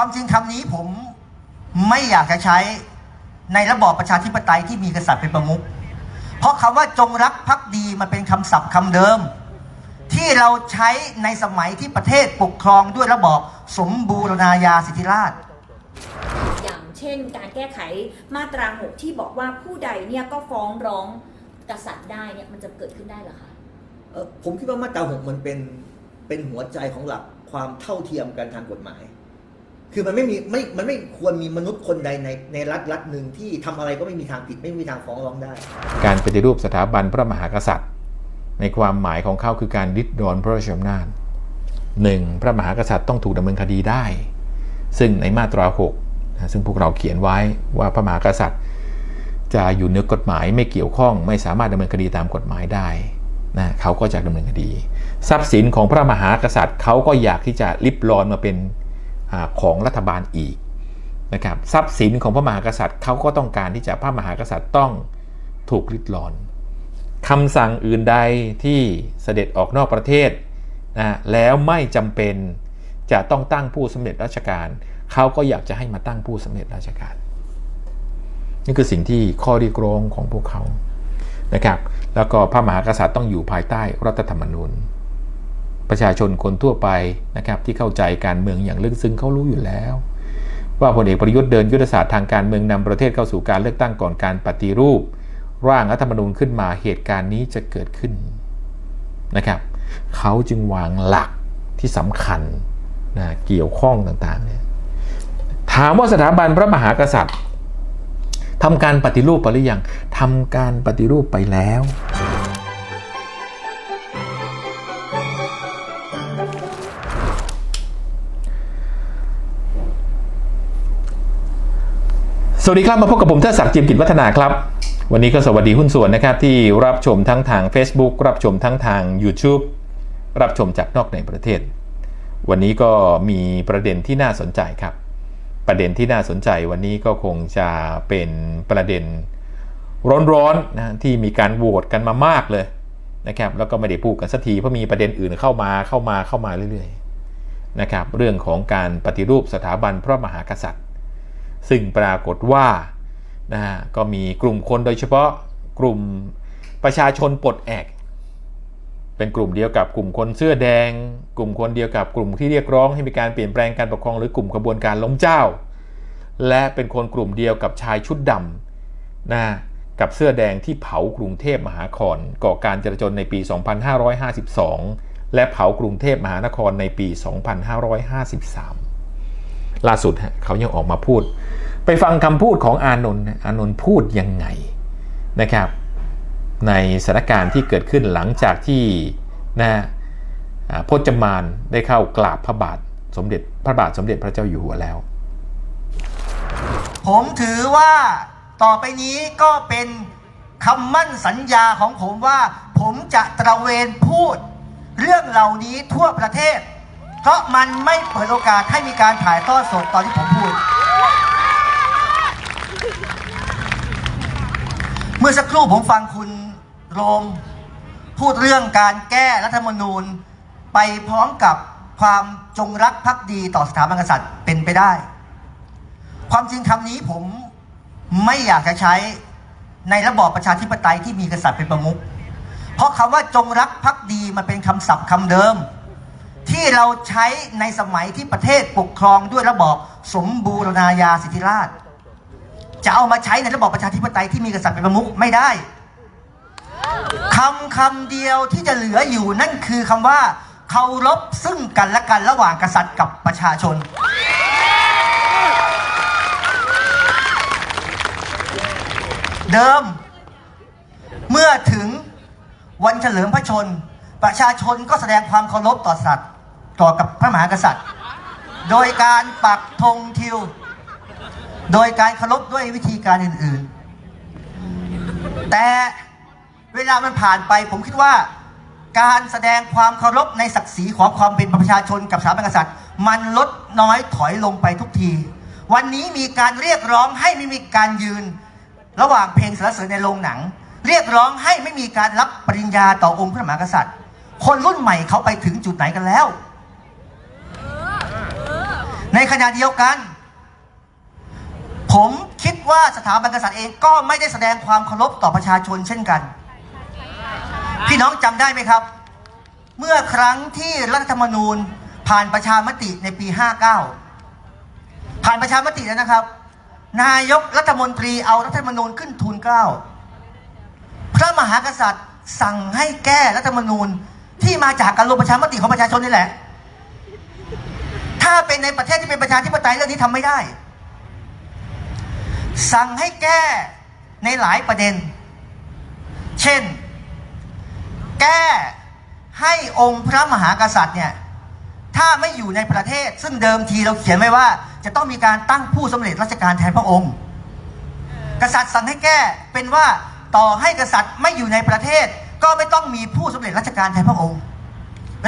ความจริงคำนี้ผมไม่อยากจะใช้ในระบอบประชาธิปไตยที่มีกษัตริย์เป็นประมุข เพราะคำว่าจงรักภักดีมันเป็นคำศัพท์คำเดิม ที่เราใช้ในสมัยที่ประเทศปกครองด้วยระบอบสมบูรณาญาสิทธิราชย์อย่างเช่น การแก้ไขมาตราหกที่บอกว่าผู้ใดเนี่ยก็ฟ้องร้องกษัตริย์ได้เนี่ยมันจะเกิดขึ้นได้เหรอคะเอ่อผมคิดว่ามาตราหกมันเป็นเป็นหัวใจของหลักความเท่าเทียมกันทางกฎหมาย คือมันไม่มีไม่มันไม่ควรมีมนุษย์คนใดในในรัฐรัฐหนึ่งที่ทำอะไรก็ไม่มีทางผิดไม่มีทางฟ้องร้องได้ การปฏิรูปสถาบันพระมหากษัตริย์ ในความหมายของเขาคือการริดรอนพระราชอำนาจหนึ่งพระมหากษัตริย์ต้องถูกดำเนินคดีได้ ซึ่งในมาตรา6นะซึ่งพวกเราเขียนไว้ว่าพระมหากษัตริย์ จะอยู่เหนือกฎหมายไม่เกี่ยวข้อง ไม่สามารถดำเนินคดีตามกฎหมายได้นะเขาก็จะดำเนินคดี ทรัพย์สินของพระมหากษัตริย์เขาก็อยากที่จะริบรอนมาเป็น ของรัฐบาลอีกนะครับทรัพย์สินของพระมหากษัตริย์เขาก็ต้องการที่จะพระมหากษัตริย์ต้องถูกริดรอนคำสั่งอื่นใดที่เสด็จออกนอกประเทศนะแล้วไม่จำเป็นจะต้องตั้งผู้สำเร็จราชการเขาก็อยากจะให้มาตั้งผู้สำเร็จราชการ นี่คือสิ่งที่ข้อเรียกร้องของพวกเขานะครับ แล้วก็พระมหากษัตริย์ต้องอยู่ภายใต้รัฐธรรมนูญ ประชาชนคนทั่วไปนะครับที่เข้าใจการเมืองอย่างลึกซึ้งเขารู้อยู่แล้ว ว่าพลเอกประยุทธ์เดินยุทธศาสตร์ทางการเมืองนำประเทศเข้าสู่การเลือกตั้งก่อนการปฏิรูป ร่างรัฐธรรมนูญขึ้นมาเหตุการณ์นี้จะเกิดขึ้นนะครับเขาจึงวางหลักที่สำคัญนะเกี่ยวข้องต่างๆเนี่ยถามว่าสถาบันพระมหากษัตริย์ทำการปฏิรูปไปหรือยังทำการปฏิรูปไปแล้ว สวัสดีครับมาพบกับผมเทิดศักดิ์จิมกิจวัฒนาครับ วันนี้ก็สวัสดีหุ้นส่วนนะครับ ที่รับชมทั้งทาง Facebook รับชมทั้งทาง YouTube รับชมจากนอกในประเทศ วันนี้ก็มีประเด็นที่น่าสนใจครับ ประเด็นที่น่าสนใจวันนี้ก็คงจะเป็นประเด็นร้อนๆนะที่มีการโหวตกันมามากเลยนะครับแล้วก็ไม่ได้พูดกันสักทีเพราะมีประเด็นอื่นเข้ามาเข้ามาเข้ามาเรื่อยๆนะครับเรื่องของการปฏิรูปสถาบันพระมหากษัตริย์ ซึ่งปรากฏว่านะก็มีกลุ่มคนโดยเฉพาะกลุ่มประชาชนปลดแอก เป็นกลุ่มเดียวกับกลุ่มคนเสื้อแดง กลุ่มคนเดียวกับกลุ่มที่เรียกร้องให้มีการเปลี่ยนแปลงการปกครองหรือกลุ่มขบวนการล้มเจ้า และเป็นคนกลุ่มเดียวกับชายชุดดำนะกับเสื้อแดงที่เผากรุงเทพมหานครก่อการจราจรในปี 2552 และเผากรุงเทพมหานครในปี 2553 ล่าสุดเขายังออกมาพูด ไปฟังคำพูดของอานนท์นอานนท์พูดยังไงนะครับในสถานการณ์ที่เกิดขึ้นหลังจากที่นะพจมานได้เข้ากราบพระบาทสมเด็จพระบาทสมเด็จพระเจ้าอยู่หัวแล้ว ผมถือว่าต่อไปนี้ก็เป็นคำมั่นสัญญาของผมว่า ผมจะตระเวนพูด เรื่องเหล่านี้ทั่วประเทศ เพราะมันไม่เปิดโอกาสให้มีการถ่ายทอดสดตอนที่ผมพูด เมื่อสักครู่ผมฟังคุณโรม พูดเรื่องการแก้รัฐธรรมนูญ ไปพร้อมกับความจงรักภักดีต่อสถาบันกษัตริย์เป็นไปได้ ความจริงคำนี้ผมไม่อยากจะใช้ในระบอบประชาธิปไตยที่มีกษัตริย์เป็นประมุข เพราะคำว่าจงรักภักดีมันเป็นคำศัพท์คำเดิม ที่เราใช้ในสมัยที่ประเทศปกครองด้วยระบอบสมบูรณาญาสิทธิราชย์ จะเอามาใช้ในระบอบประชาธิปไตยที่มีกษัตริย์เป็นประมุขไม่ได้คำคำเดียวที่จะเหลืออยู่นั่นคือคำว่าเคารพซึ่งกันและกันระหว่างกษัตริย์กับประชาชน เดิม เมื่อถึงวันเฉลิมพระชน ประชาชนก็แสดงความเคารพต่อสัตว์ต่อกับพระมหากษัตริย์ โดยการปักธงทิว โดยการเคารพด้วยวิธีการอื่นๆ แต่เวลามันผ่านไปผมคิดว่า การแสดงความเคารพในศักดิ์ศรีของความเป็นประชาชนกับสถาบันกษัตริย์ มันลดน้อยถอยลงไปทุกที วันนี้มีการเรียกร้องให้ไม่มีการยืน ระหว่างเพลงสรรเสริญในโรงหนัง เรียกร้องให้ไม่มีการรับปริญญาต่อองค์พระมหากษัตริย์ คนรุ่นใหม่เขาไปถึงจุดไหนกันแล้ว ในในขณะเดียวกัน ผมคิดว่าสถาบันกษัตริย์เองก็ไม่ได้แสดงความเคารพต่อประชาชนเช่นกัน พี่น้องจำได้ไหมครับ เมื่อครั้งที่รัฐธรรมนูญผ่านประชามติในปี 59 ผ่านประชามติแล้วนะครับ นายกรัฐมนตรีเอารัฐธรรมนูญขึ้นทูลเกล้าพระมหากษัตริย์สั่งให้แก้รัฐธรรมนูญที่มาจากการลงประชามติของประชาชนนี่แหละ ถ้าเป็นในประเทศที่เป็นประชาธิปไตยเรื่องนี้ทำไม่ได้ สั่งให้แก้ในหลายประเด็น เช่น แก้ให้องค์พระมหากษัตริย์เนี่ยถ้าไม่อยู่ในประเทศ ซึ่งเดิมทีเราเขียนไว้ว่า จะต้องมีการตั้งผู้สำเร็จราชการแทนพระองค์ กษัตริย์สั่งให้แก้เป็นว่าต่อให้กษัตริย์ไม่อยู่ในประเทศ ก็ไม่ต้องมีผู้สำเร็จราชการแทนพระองค์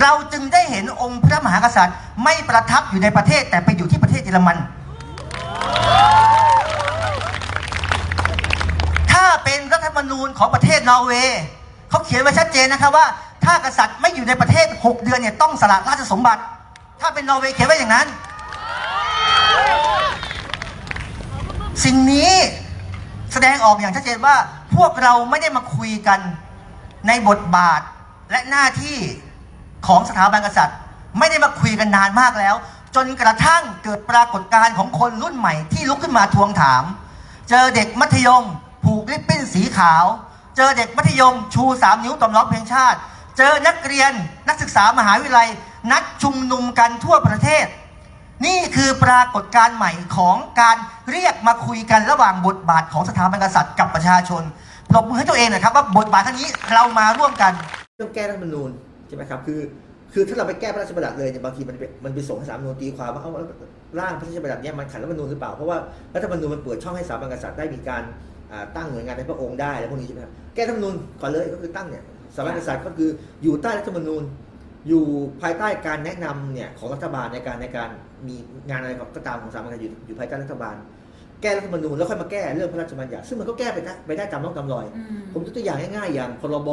เราจึงได้เห็นองค์พระมหากษัตริย์ไม่ประทับอยู่ในประเทศแต่ไปอยู่ที่ประเทศเยอรมัน ถ้าเป็นรัฐธรร มนูญของประเทศนอร์เวย์เขาเขียนไว้ชัดเจนนะครับว่า ถ้ากษัตริย์ไม่อยู่ในประเทศ 6 เดือนเนี่ยต้องสละราชสมบัติ ถ้าเป็นนอร์เวย์เขียนไว้อย่างนั้น สิ่งนี้แสดงออกอย่างชัดเจนว่าพวกเราไม่ได้มาคุยกันในบทบาทและหน้าที่ของสถาบันกษัตริย์ ไม่ได้มาคุยกันนานมากแล้ว จนกระทั่งเกิดปรากฏการณ์ของคนรุ่นใหม่ที่ลุกขึ้นมาทวงถาม เจอเด็กมัธยม ผูกริบบิ้นสีขาว เจอเด็กมัธยมชูสามนิ้วตอมร้องเพลงชาติ เจอนักเรียนนักศึกษามหาวิทยาลัย นัดชุมนุมกันทั่วประเทศ นี่คือปรากฏการณ์ใหม่ของการเรียกมาคุยกันระหว่างบทบาทของสถาบันกษัตริย์กับประชาชนปรบมือให้ตัวเองหนะครับว่าบทบาทครั้งนี้เรามาร่วมกันต้องแก้รัฐธรรมนูญใช่ไหมครับคือคือถ้าเราไปแก้พระราชบัญญัติเลยเนี่ยบางทีมันไปมันไปส่งให้สามนูญตีความว่าเอาร่างพระราชบัญญัติเนี่ยมันขัดรัฐธรรมนูญหรือเปล่าเพราะว่ารัฐธรรมนูญมันเปิดช่องให้สถาบันกษัตริย์ได้มีการ ตั้งหน่วยงานในพระองค์ได้อะไรพวกนี้ใช่ไหมครับแก้รัฐธรรมนูญก่อนเลยก็คือตั้งเนี่ยสถาบันกษัตริย์ก็คืออยู่ใต้รัฐธรรมนูญ อยู่ภายใต้การแนะนำเนี่ยของรัฐบาลในการในการมีงานอะไรก็ตามของสถาบันกษัตริย์อยู่อยู่ภายใต้รัฐบาล แก้รัฐธรรมนูญแล้วค่อยมาแก้เรื่องพระราชบัญญัติซึ่งมันก็แก้ไปได้ไปได้ตามร่องตามรอยอืมผมยกตัวอย่างง่ายๆ อย่างพรบ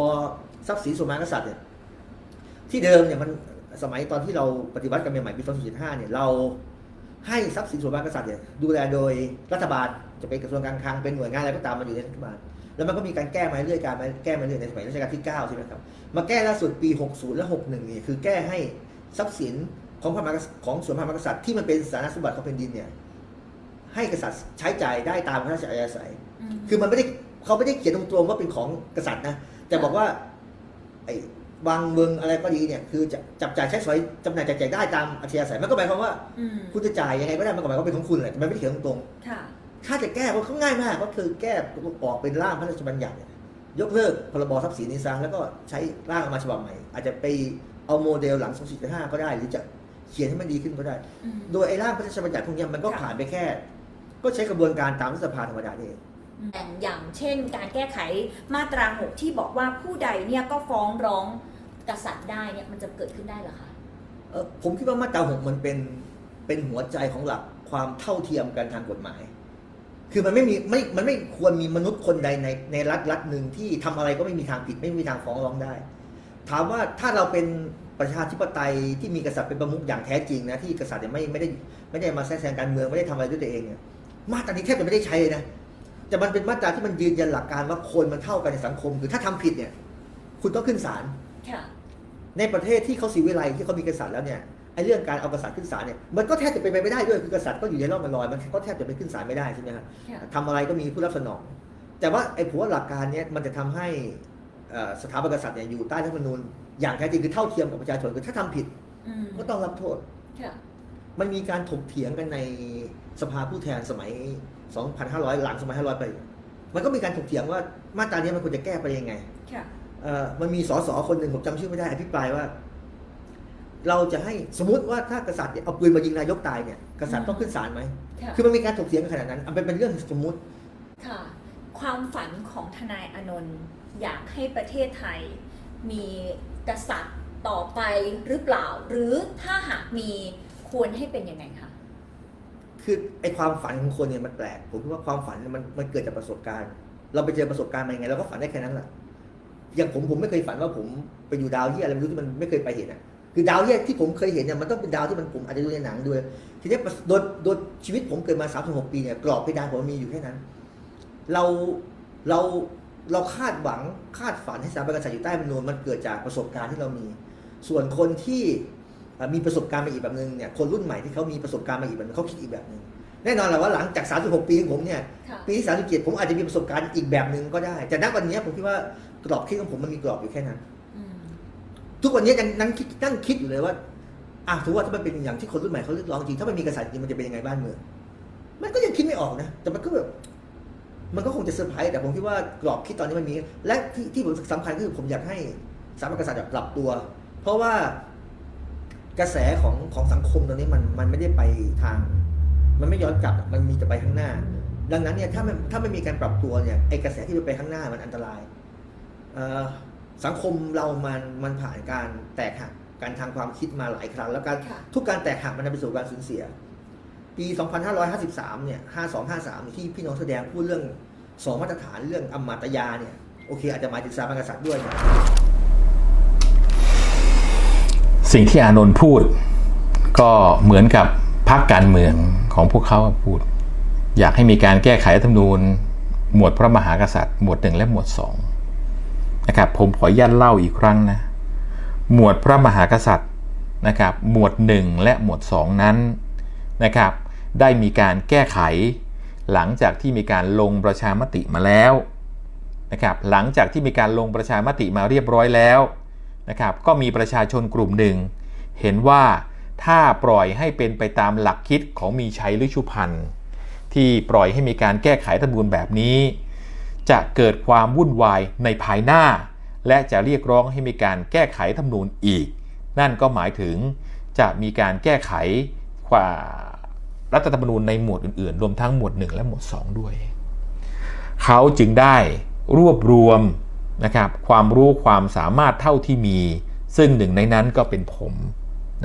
ทรัพย์สินส่วนมหากษัตริย์เนี่ยที่เดิมเนี่ยมันสมัยตอนที่เราปฏิวัติกันใหม่ๆปี2475เนี่ยเรา ให้ทรัพย์สินส่วนมหากษัตริย์เนี่ยดูแลโดยรัฐบาลจะเป็นกระทรวงการคลังเป็นหน่วยงานอะไรก็ตามมาอยู่ในรัฐบาลแล้วมันก็มีการแก้มาเรื่อยๆการมาแก้มาเรื่อยในสมัยรัชกาลที่9ใช่ไหมครับมาแก้ล่าสุดปี 60 และ 61เนี่ยคือแก้ให้ทรัพย์สินของพระมหากษัตริย์ของส่วนพระมหากษัตริย์ที่มันเป็นสาธารณสมบัติของแผ่นดินเนี่ยให้กษัตริย์ใช้จ่ายได้ตามพระราชอัยศัยอืมคือมันไม่ได้เขาไม่ได้เขียนตรงๆว่าเป็นของกษัตริย์นะแต่บอกว่าไอ้ บางเมืองอะไรก็ดีเนี่ยคือจะจับจ่ายใช้สอยจำหน่ายจ่ายจ่ายได้ตามอัธยาศัยมันก็หมายความว่า อืมคุณจะจ่ายยังไงก็ได้มันก็หมายความว่าเป็นของคุณแหละแต่มันไม่ได้เขียนตรงค่ะ ๆถ้าจะแก้ก็ง่ายมากก็คือแก้ออกเป็นร่างพระราชบัญญัติเนี่ยยกเลิกพรบทรัพย์สินนี้ซะแล้วก็ใช้ร่างออกมาฉบับใหม่ อาจจะไปเอาโมเดลหลัง2475ก็ได้ หรือจะเขียนให้มันดีขึ้นก็ได้ อืม โดยไอ้ร่างพระราชบัญญัติพวกเนี้ยมันก็ค่ะ ผ่านไปแค่ ก็ใช้กระบวนการตามรัฐสภาธรรมดานี่เองอย่างอย่างเช่น การแก้ไขมาตราหกที่บอกว่าผู้ใดเนี่ยก็ฟ้องร้อง กษัตริย์ได้เนี่ยมันจะเกิดขึ้นได้เหรอคะเอ่อผมคิดว่ามาตราหกมันเป็นเป็นหัวใจของหลักความเท่าเทียมกันทางกฎหมาย คือมันไม่มีไม่มันไม่ควรมีมนุษย์คนใดในในรัฐรัฐหนึ่งที่ทำอะไรก็ไม่มีทางผิดไม่มีทางฟ้องร้องได้ ถามว่าถ้าเราเป็นประชาธิปไตยที่มีกษัตริย์เป็นประมุขอย่างแท้จริงนะที่กษัตริย์เนี่ยไม่ไม่ได้ไม่ได้มาแทรกแซงการเมืองไม่ได้ทำอะไรด้วยตัวเองเนี่ยมาตรานี้แทบจะไม่ได้ใช้เลยนะแต่มันเป็นมาตราที่มันยืนยันหลักการว่าคนมันเท่ากันในสังคม คือถ้าทำผิดเนี่ย คุณต้องขึ้นศาลค่ะ ในประเทศที่เขาสีวิไลที่เขามีกษัตริย์แล้วเนี่ยไอ้เรื่องการเอากษัตริย์ขึ้นศาลเนี่ยมันก็แทบจะเป็นไปไม่ได้ด้วยคือกษัตริย์ก็อยู่ในร่องมันลอยมันก็แทบจะไปขึ้นศาลไม่ได้ใช่ไหมครับค่ะทำอะไรก็มีผู้รับสนอง แต่ว่าไอ้ผัวาหลักการเนี้ยมันจะทำให้เอ่อสถาบันกษัตริย์เนี่ยอยู่ใต้รัฐธรรมนูญอย่างแท้จริงคือเท่าเทียมกับประชาชนคือถ้าทำผิดอืมก็ต้องรับโทษค่ะมันมีการถกเถียงกันในสภาผู้แทนสมัย 2,500 หลัง2,500 ไป มันก็มีการถกเถียงว่ามาตรานี้มันควรจะแก้ไปยังไงค่ะเอ่อ มันมีสสคนหนึ่งผมจำชื่อไม่ได้อภิปรายว่า เราจะให้สมมติว่าถ้ากษัตริย์เนี่ยเอาปืนมายิงนายกตายเนี่ยกษัตริย์ต้องขึ้นศาลไหมค่ะคือมันมีการถกเถียงกันขนาดนั้นอันเป็นเป็นเรื่องสมมุติค่ะ ความฝันของทนายอานนท์อยากให้ประเทศไทย มีกษัตริย์ต่อไปหรือเปล่า หรือถ้าหากมีควรให้เป็นยังไงคะคือไอความฝันของคนเนี่ยมันแปลกผมคิดว่าความฝันเนี่ยมันมันเกิดจากประสบการณ์ เราไปเจอประสบการณ์มายังไงเราก็ฝันได้แค่นั้นแหละ อย่างผมผมไม่เคยฝันว่าผมไปอยู่ดาวที่อะไรไม่รู้ที่มันไม่เคยไปเห็นอะคือดาวแยกที่ผมเคยเห็นเนี่ยมันต้องเป็นดาวที่มันผมอาจจะดูในหนังด้วย ทีนี้โดยโดยชีวิตผมเกิดมา 36 ปีเนี่ยกรอบเพดานผมมีอยู่แค่นั้น เราเราเราคาดหวังคาดฝันให้สถาบันกษัตริย์อยู่ใต้รัฐธรรมนูญมันเกิดจากประสบการณ์ที่เรามี ส่วนคนที่เอ่อมีประสบการณ์มาอีกแบบนึงเนี่ยคนรุ่นใหม่ที่เขามีประสบการณ์มาอีกแบบนึงเขาคิดอีกแบบนึงแน่นอนแหละว่าหลังจาก 36 ปีของผมเนี่ยค่ะปีที่37 ผมอาจจะมีประสบการณ์อีกแบบนึงก็ได้แต่ณวันนี้ผมคิดว่า กรอบคิดของผมมันมีกรอบอยู่แค่นั้น อืมทุกวันนี้ยังนั่งคิดนั่งคิดอยู่เลยว่าอะถือว่าถ้ามันเป็นอย่างที่คนรุ่นใหม่เขาเรียกร้องจริงถ้ามันมีกษัตริย์จริงมันจะเป็นยังไงบ้านเมืองมันก็ยังคิดไม่ออกนะ แต่มันก็แบบมันก็คงจะเซอร์ไพรส์แต่ผมคิดว่ากรอบคิดตอนนี้มันมี และที่ที่ผมสำคัญก็คือผมอยากให้สถาบันกษัตริย์แบบปรับตัว เพราะว่ากระแสของของสังคมตอนนี้มันมันไม่ได้ไปทาง มันไม่ย้อนกลับมันมีแต่ไปข้างหน้า ดังนั้นเนี่ยถ้ามันถ้าไม่มีการปรับตัวเนี่ยไอกระแสที่ไปข้างหน้ามันอันตรายเอ่อ สังคมเรามันมันผ่านการแตกหักการทางความคิดมาหลายครั้ง แล้วการค่ะทุกการแตกหักมันนำไปสู่การสูญเสีย ปี 2553 เนี่ย 5253เนี่ยที่พี่น้องแสดงพูดเรื่องสองมาตรฐานเรื่องอำมาตยาเนี่ยโอเค อาจจะหมายถึงสถาบันกษัตริย์ด้วยเนี่ยสิ่งที่อานนท์พูด ก็เหมือนกับพรรคการเมืองของพวกเขาพูด อยากให้มีการแก้ไขรัฐธรรมนูญ หมวดพระมหากษัตริย์ หมวดหนึ่งและหมวดสอง นะครับผมขออนุญาตเล่าอีกครั้งนะหมวดพระมหากษัตริย์นะครับหมวด 1 และหมวด 2 นั้นนะครับได้มีการแก้ไข หลังจากที่มีการลงประชามติมาแล้วนะครับหลังจากที่มีการลงประชามติมาเรียบร้อยแล้วนะครับก็มีประชาชนกลุ่มหนึ่ง เห็นว่าถ้าปล่อยให้เป็นไปตามหลักคิดของมีชัยฤชุพันธ์ที่ปล่อยให้มีการแก้ไขรัฐธรรมนูญแบบนี้ จะเกิดความวุ่นวายในภายหน้า และจะเรียกร้องให้มีการแก้ไขธรรมนูญอีก นั่นก็หมายถึงจะมีการแก้ไขความรัฐธรรมนูญในหมวดอื่นๆ รวมทั้งหมวด 1 และหมวด 2 ด้วย เขาจึงได้รวบรวมนะครับความรู้ความสามารถเท่าที่มี ซึ่งหนึ่งในนั้นก็เป็นผม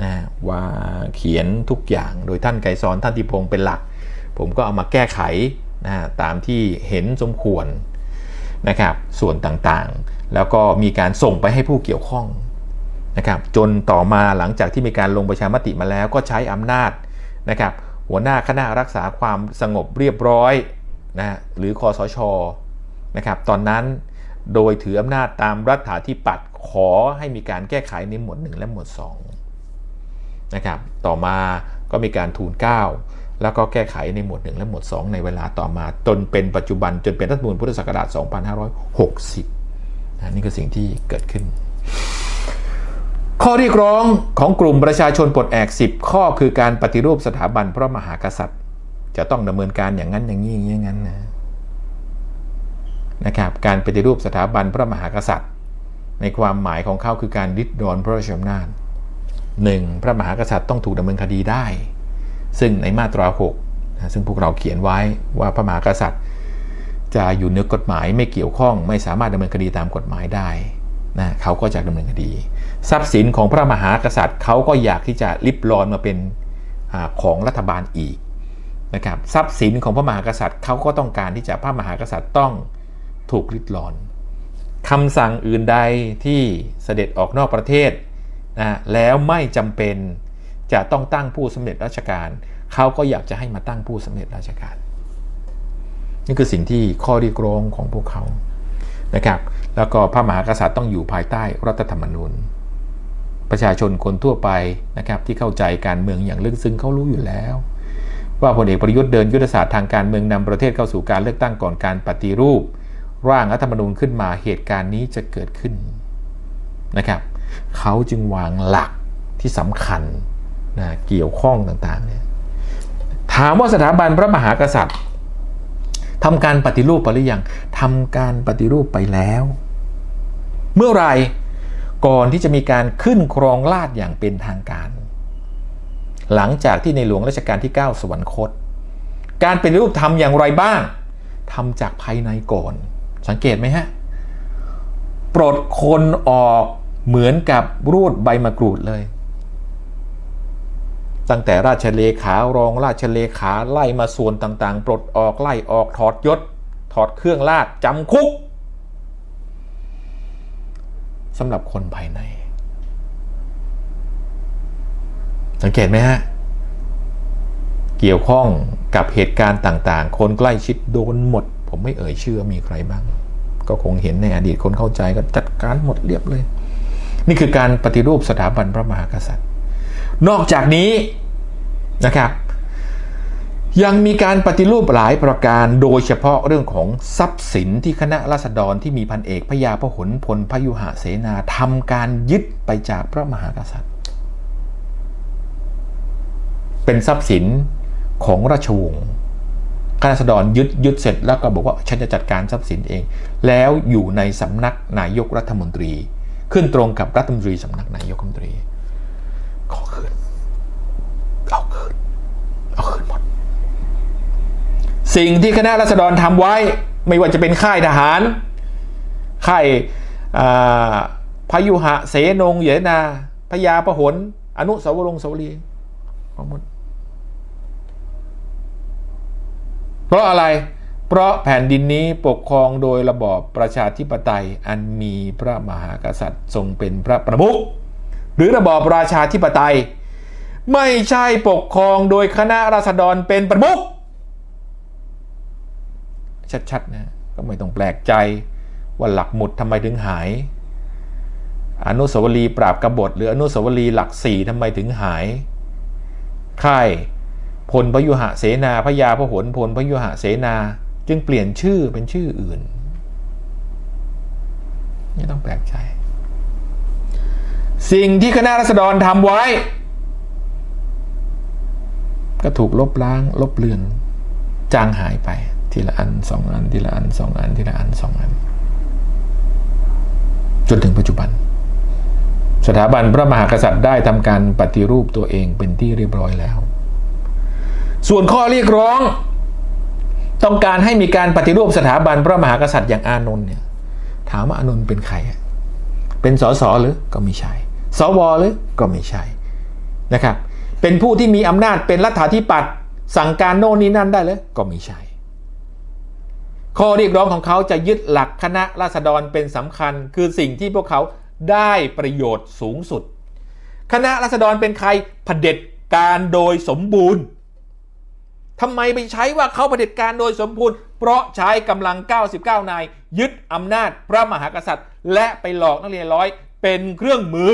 นะว่าเขียนทุกอย่างโดยท่านไกรสอนท่านติพงศ์เป็นหลัก ผมก็เอามาแก้ไขนะตามที่เห็นสมควร นะครับส่วนต่างๆ แล้วก็มีการส่งไปให้ผู้เกี่ยวข้องนะครับจนต่อมาหลังจากที่มีการลงประชามติมาแล้วก็ใช้อำนาจนะครับหัวหน้าคณะรักษาความสงบเรียบร้อยนะหรือคอสชนะครับตอนนั้นโดยถืออำนาจตามรัฐาธิปัตย์ขอให้มีการแก้ไขในหมวด 1 และหมวด2นะครับต่อมาก็มีการทูลเกล้า แล้วก็แก้ไขในหมวด 1 และหมวด 2 ในเวลาต่อมาจนเป็นปัจจุบันจนเป็นรัฐมนูญพุทธศักราช 2560นะนี่คือสิ่งที่เกิดขึ้น ข้อเรียกร้องของกลุ่มประชาชนปลดแอก 10 ข้อคือการปฏิรูปสถาบันพระมหากษัตริย์ จะต้องดำเนินการอย่างนั้นอย่างนี้อย่างนั้นนะนะครับการปฏิรูปสถาบันพระมหากษัตริย์ ในความหมายของเขาคือการริดรอนพระราชอำนาจหนึ่งพระมหากษัตริย์ต้องถูกดำเนินคดีได้ ซึ่งในมาตรา6นะซึ่งพวกเราเขียนไว้ว่าพระมหากษัตริย์ จะอยู่เหนือกฎหมายไม่เกี่ยวข้องไม่สามารถดำเนินคดีตามกฎหมายได้นะเขาก็จะดำเนินคดี ทรัพย์สินของพระมหากษัตริย์เขาก็อยากที่จะริบรอนมาเป็นอของรัฐบาลอีกนะครับทรัพย์สินของพระมหากษัตริย์เขาก็ต้องการที่จะพระมหากษัตริย์ต้องถูกริดรอนคำสั่งอื่นใดที่เสด็จออกนอกประเทศนะแล้วไม่จำเป็น จะต้องตั้งผู้สำเร็จราชการ เขาก็อยากจะให้มาตั้งผู้สำเร็จราชการ นี่คือสิ่งที่ข้อเรียกร้องของพวกเขานะครับ แล้วก็พระมหากษัตริย์ต้องอยู่ภายใต้รัฐธรรมนูญ ประชาชนคนทั่วไปนะครับที่เข้าใจการเมืองอย่างลึกซึ้งเขารู้อยู่แล้ว ว่าพลเอกประยุทธ์เดินยุทธศาสตร์ทางการเมืองนำประเทศเข้าสู่การเลือกตั้งก่อนการปฏิรูป ร่างรัฐธรรมนูญขึ้นมาเหตุการณ์นี้จะเกิดขึ้นนะครับเขาจึงวางหลักที่สำคัญ นะเกี่ยวข้องต่างๆเนี่ยถามว่าสถาบันพระมหากษัตริย์ทำการปฏิรูปไปหรือยังทำการปฏิรูปไปแล้ว เมื่อไรก่อนที่จะมีการขึ้นครองราชอย่างเป็นทางการ หลังจากที่ในหลวงรัชกาลที่ 9 สวรรคต การปฏิรูปทำอย่างไรบ้างทำจากภายในก่อน สังเกตไหมฮะ ปลดคนออกเหมือนกับรูดใบมะกรูดเลย ตั้งแต่ราชเลขารองราชเลขาไล่มาส่วนต่างๆ ปลดออกไล่ออกถอดยศ ถอดเครื่องราชจำคุกสำหรับคนภายใน สังเกตไหมฮะ เกี่ยวข้องกับเหตุการณ์ต่างๆ คนใกล้ชิดโดนหมด ผมไม่เอ่ยชื่อมีใครบ้าง ก็คงเห็นในอดีตคนเข้าใจก็จัดการหมดเรียบเลย นี่คือการปฏิรูปสถาบันพระมหากษัตริย์ นอกจากนี้นะครับ ยังมีการปฏิรูปหลายประการโดยเฉพาะเรื่องของทรัพย์สินที่คณะราษฎรที่มีพันเอกพญาพหลพลพยุหะเสนาทำการยึดไปจากพระมหากษัตริย์ เป็นทรัพย์สินของราชวงศ์คณะราษฎรยึดยึดเสร็จแล้วก็บอกว่าฉันจะจัดการทรัพย์สินเอง แล้วอยู่ในสำนักนายกรัฐมนตรี ขึ้นตรงกับรัฐมนตรีสำนักนายกรัฐมนตรี ขอคืนเอาคืนเอาคืนหมด สิ่งที่คณะรัษฎรทำไว้ไม่ว่าจะเป็นค่ายทหาร ค่ายอ่าพยุหะเสนง เยนาพญาพหลอนุสาวรงสาวรีย์เอาหมดเพราะอะไร เพราะแผ่นดินนี้ปกครองโดยระบอบประชาธิปไตยอันมีพระมหากษัตริย์ทรงเป็นพระประมุขหรือระบอบราชาธิปไตย ไม่ใช่ปกครองโดยคณะราษฎรเป็นประมุข ชัดๆนะก็ไม่ต้องแปลกใจว่าหลักหมุดทำไมถึงหาย อนุสาวรีย์ปราบกบฏ หรืออนุสาวรีย์หลักสี่ทำไมถึงหาย ค่ายพลพยุหะเสนาพญาพหลพลพยุหะเสนา จึงเปลี่ยนชื่อเป็นชื่ออื่น ไม่ต้องแปลกใจ สิ่งที่คณะรัษฎรทำไว้ ก็ถูกลบล้างลบเลือนจางหายไป ทีละอันสองอันทีละอันสองอันทีละอันสองอัน จนถึงปัจจุบัน สถาบันพระมหากษัตริย์ได้ทำการปฏิรูปตัวเองเป็นที่เรียบร้อยแล้ว ส่วนข้อเรียกร้อง ต้องการให้มีการปฏิรูปสถาบันพระมหากษัตริย์อย่างอานนท์เนี่ยถามว่าอานนท์เป็นใครเป็นสสหรือก็ไม่ใช่สวหรือก็ไม่ใช่นะครับเป็นผู้ที่มีอำนาจเป็นรัฐาธิปัตย์สั่งการโน่นนี่นั่นได้เลยก็ไม่ใช่ ข้อเรียกร้องของเขาจะยึดหลักคณะราษฎรเป็นสำคัญ คือสิ่งที่พวกเขาได้ประโยชน์สูงสุด คณะราษฎรเป็นใครเผด็จการโดยสมบูรณ์ทำไมไปใช้ว่าเขาเผด็จการโดยสมบูรณ์ เพราะใช้กำลัง 99 นาย ยึดอำนาจพระมหากษัตริย์ และไปหลอกนักเรียนร้อยเป็นเครื่องมือ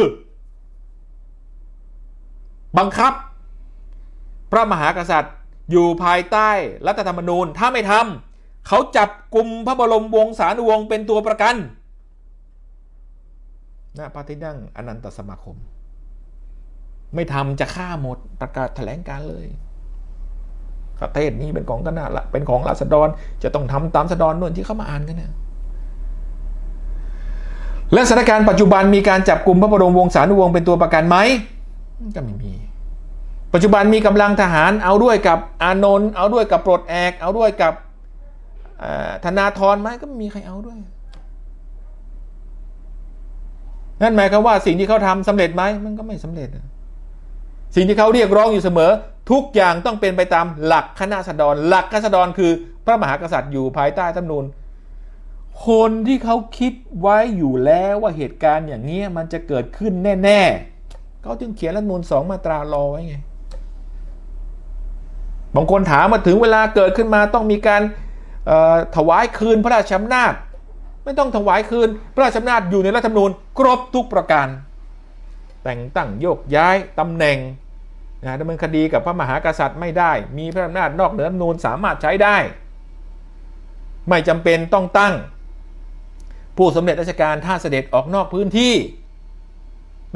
บังคับ พระมหากษัตริย์อยู่ภายใต้รัฐธรรมนูญถ้าไม่ทำ เขาจับกลุ่มพระบรมวงศานุวงศ์เป็นตัวประกันณพระที่นั่งอนันตสมาคม ไม่ทำจะฆ่าหมดประกาศแถลงการเลยประเทศนี้เป็นของคณะละเป็นของราษฎรจะต้องทำตามราษฎรนู่นที่เขามาอ่านกันเนี่ยและสถานการณ์ปัจจุบันมีการจับกลุ่มพระบรมวงศานุวงศ์เป็นตัวประกันไหมก็ไม่มี ปัจจุบันมีกำลังทหารเอาด้วยกับอานนท์เอาด้วยกับปลดแอก เอาด้วยกับ ธนาธรไหมก็ไม่มีใครเอาด้วย นั่นหมายความว่าสิ่งที่เขาทำสำเร็จไหมมันก็ไม่สำเร็จ สิ่งที่เขาเรียกร้องอยู่เสมอ ทุกอย่างต้องเป็นไปตามหลักคณะสดรหลักคณะสดรคือพระมหากษัตริย์อยู่ภายใต้รัฐธรรมนูญคนที่เขาคิดไว้อยู่แล้วว่าเหตุการณ์อย่างนี้มันจะเกิดขึ้นแน่ ๆ เขาจึงเขียนรัฐมนูญสองมาตรารอไว้ไง บางคนถามมาถึงเวลาเกิดขึ้นมาต้องมีการ ถวายคืนพระราชอำนาจ ไม่ต้องถวายคืนพระราชอำนาจอยู่ในรัฐธรรมนูญครบทุกประการ แต่งตั้งโยกย้ายตำแหน่งนะดำเนินคดีกับพระมหากษัตริย์ไม่ได้ มีพระอำนาจนอกเหนือรัฐธรรมนูญสามารถใช้ได้ ไม่จำเป็นต้องตั้ง ผู้สำเร็จราชการถ้าเสด็จออกนอกพื้นที่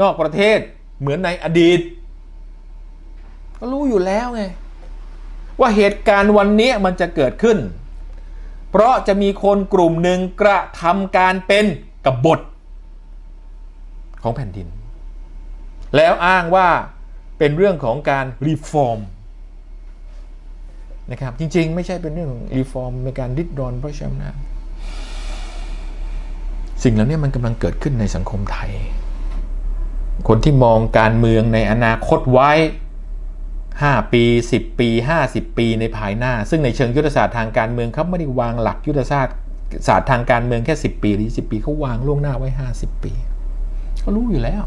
นอกประเทศเหมือนในอดีต ก็รู้อยู่แล้วไงว่าเหตุการณ์วันนี้มันจะเกิดขึ้น เพราะจะมีคนกลุ่มหนึ่งกระทำการเป็นกบฏของแผ่นดิน แล้วอ้างว่าเป็นเรื่องของการรีฟอร์มนะครับจริงๆ ไม่ใช่เป็นเรื่องของรีฟอร์มในการดิดรอนพระราชอำนาสิ่งเหล่านี้มันกำลังเกิดขึ้นในสังคมไทย คนที่มองการเมืองในอนาคตไว้ 5 ปี 10 ปี 50 ปีในภายหน้า ซึ่งในเชิงยุทธศาสตร์ทางการเมืองเขาไม่ได้วางหลักยุทธศาสตร์ศาสตร์ทางการเมืองแค่ 10 ปีหรือ20 ปีเขาวางล่วงหน้าไว้ 50 ปีเขารู้อยู่แล้ว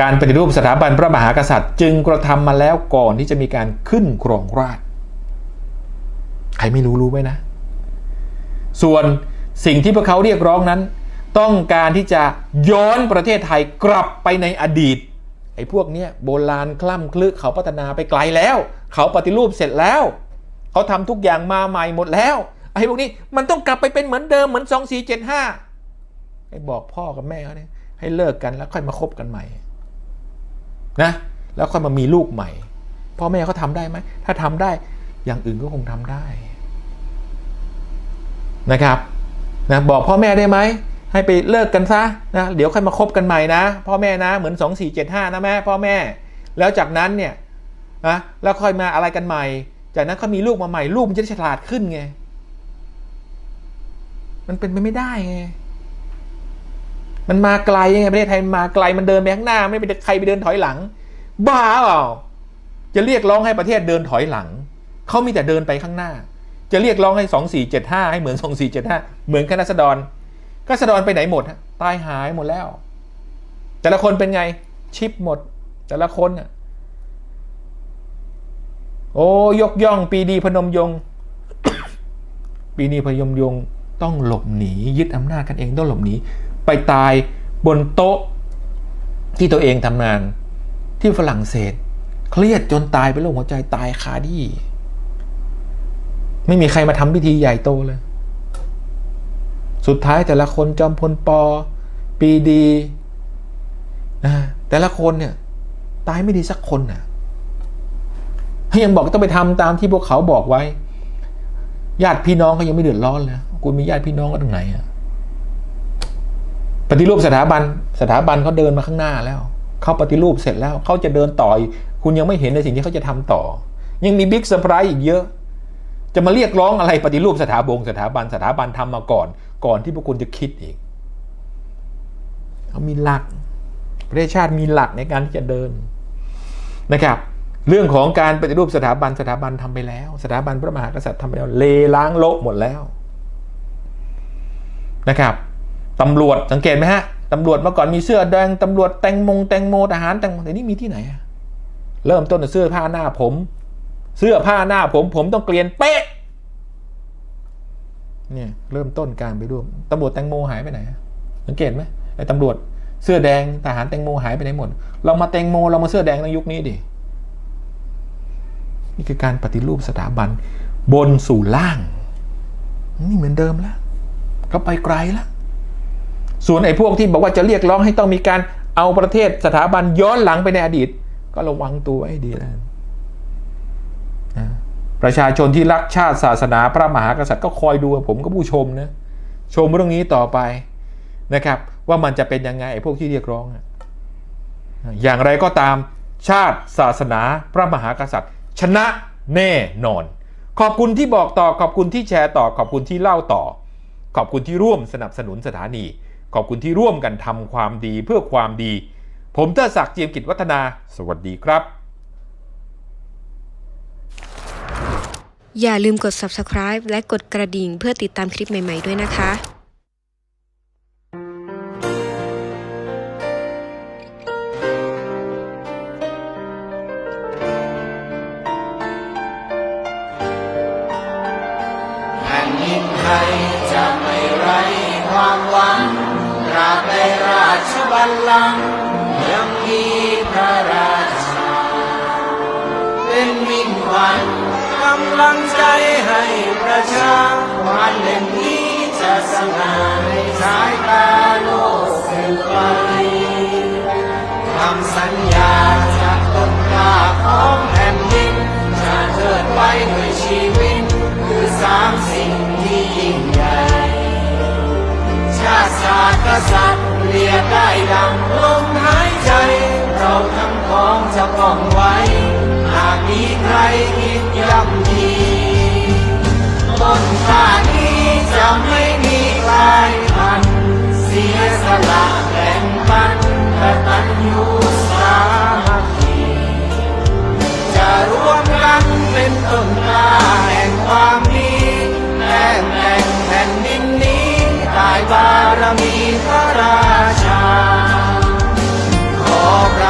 การปฏิรูปสถาบันพระมหากษัตริย์ จึงกระทำมาแล้วก่อนที่จะมีการขึ้นครองราชใครไม่รู้รู้ไหมนะ ส่วนสิ่งที่พวกเขาเรียกร้องนั้น ต้องการที่จะย้อนประเทศไทยกลับไปในอดีต อ้พวกเนี้ยโบราณคล่ำคลึกเขาพัฒนาไปไกลแล้ว เขาปฏิรูปเสร็จแล้ว เขาทำทุกอย่างมาใหม่หมดแล้ว ไอ้พวกนี้มันต้องกลับไปเป็นเหมือนเดิมเหมือนสองสี่เจ็ดห้าไอ้บอกพ่อกับแม่เขาเนี่ยให้เลิกกันแล้วค่อยมาคบกันใหม่นะแล้วค่อยมามีลูกใหม่ พ่อแม่เขาทำได้ไหมถ้าทำได้อย่างอื่นก็คงทำได้นะครับนะบอกพ่อแม่ได้ไหม ให้ไปเลิกกันซะนะเดี๋ยวค่อยมาคบกันใหม่นะ พ่อแม่นะเหมือน 2 4 7 5 นะแม่พ่อแม่ แล้วจากนั้นเนี่ยนะแล้วค่อยมาอะไรกันใหม่ จากนั้นเขามีลูกมาใหม่ลูกมันจะได้ฉลาดขึ้นไงมันเป็นไปไม่ได้ไงมันมาไกลไงประเทศไทยมันมาไกลมันเดินไปข้างหน้า ไม่ไปใครไปเดินถอยหลัง บ้าเปล่าจะเรียกร้องให้ประเทศเดินถอยหลังเขามีแต่เดินไปข้างหน้า จะเรียกร้องให้สองสี่เจ็ดห้าให้เหมือนสองสี่เจ็ดห้าเหมือนคณะสดร ก็สดรไปไหนหมดฮะตายหายหมดแล้ว แต่ละคนเป็นไงชิปหมด แต่ละคนน่ะโอ้ยกย่องปีดีพนมยง ปีดีพนมยงต้องหลบหนี ยึดอำนาจกันเองต้องหลบหนี ไปตายบนโต๊ะ ที่ตัวเองทำงาน ที่ฝรั่งเศส เครียดจนตายเป็นโรคหัวใจตายคาที่ไม่มีใครมาทำพิธีใหญ่โตเลย สุดท้ายแต่ละคนจอมพลปอปีดีนะแต่ละคนเนี่ยตายไม่ดีสักคนน่ะให้ยังบอกต้องไปทำตามที่พวกเขาบอกไว้ ญาติพี่น้องเขายังไม่เดือดร้อนเลยคุณมีญาติพี่น้องก็ตรงไหนอะปฏิรูปสถาบันสถาบันเขาเดินมาข้างหน้าแล้วเขาปฏิรูปเสร็จแล้วเขาจะเดินต่อคุณยังไม่เห็นในสิ่งที่เขาจะทำต่อ ยังมีบิ๊กเซอร์ไพรส์อีกเยอะ จะมาเรียกร้องอะไรปฏิรูปสถาบงสถาบันสถาบันทำมาก่อน ก่อนที่พวกคุณจะคิดอีกเขามีหลัก ประเทศชาติมีหลักในการที่จะเดินนะครับ เรื่องของการปฏิรูปสถาบันสถาบันทำไปแล้ว สถาบันพระมหากษัตริย์ทำไปแล้วเลล้างโลกหมดแล้วนะครับตำรวจสังเกตไหมฮะตำรวจเมื่อก่อนมีเสื้อแดงตำรวจแตงมงแตงโมทหารแตงโมแต่นี่มีที่ไหนเริ่มต้นเสื้อผ้าหน้าผม เสื้อผ้าหน้าผม ผมต้องเกลียนเป๊ะ เนี่ยเริ่มต้นการไปร่วมตำรวจแตงโมหายไปไหนสังเกตไหมไอ้ตำรวจเสื้อแดงทหารแตงโมหายไปไหนหมดเรามาแตงโมเรามาเสื้อแดงในยุคนี้ดินี่คือการปฏิรูปสถาบันบนสู่ล่างนี่เหมือนเดิมแล้วก็ไปไกลแล้วส่วนไอ้พวกที่บอกว่าจะเรียกร้องให้ต้องมีการเอาประเทศสถาบันย้อนหลังไปในอดีต ก็ระวังตัวให้ดีแล้วนะ ประชาชนที่รักชาติศาสนาพระมหากษัตริย์ก็คอยดูผมก็ผู้ชมนะชมเรื่องนี้ต่อไปนะครับ ว่ามันจะเป็นยังไงพวกที่เรียกร้อง อย่างไรก็ตามชาติศาสนาพระมหากษัตริย์ ชนะแน่นอน ขอบคุณที่บอกต่อขอบคุณที่แชร์ต่อขอบคุณที่เล่าต่อ ขอบคุณที่ร่วมสนับสนุนสถานี ขอบคุณที่ร่วมกันทำความดีเพื่อความดี ผมเทดศักดิ์เจียมกิจวัฒนา สวัสดีครับ อย่าลืมกด subscribe และกดกระดิ่งเพื่อติดตามคลิปใหม่ ๆ ด้วยนะคะจะไม่ไร้ความหวังตราบใดราชบัลลังก์ยังมีพระราชา เป็นมิ่งขวัญำลังใจให้ประชาวันเล่มนี้จะสง่าในสายตาโลกสืบไปคำสัญญาจากต้นกล้าของแผ่นดินจะเทิดไว้ด้วยชีวิต คือสามสิ่งที่ยิ่งใหญ่ ชาติศาสตร์กษัตริย์เรียกได้ดังลมหายใจ เราทั้งพ้องจะป้องไว้ หากมีใครคิดย่ำ ต้นข้านี้จะไม่มีกลายพัน เสียสละแบ่งปันกตัญญูสามัคคีจะรวมกันเป็นต้นกล้าแห่งความดีแห่งแห่งแผ่นดินนี้ตายบารมีพระราชาขอพระ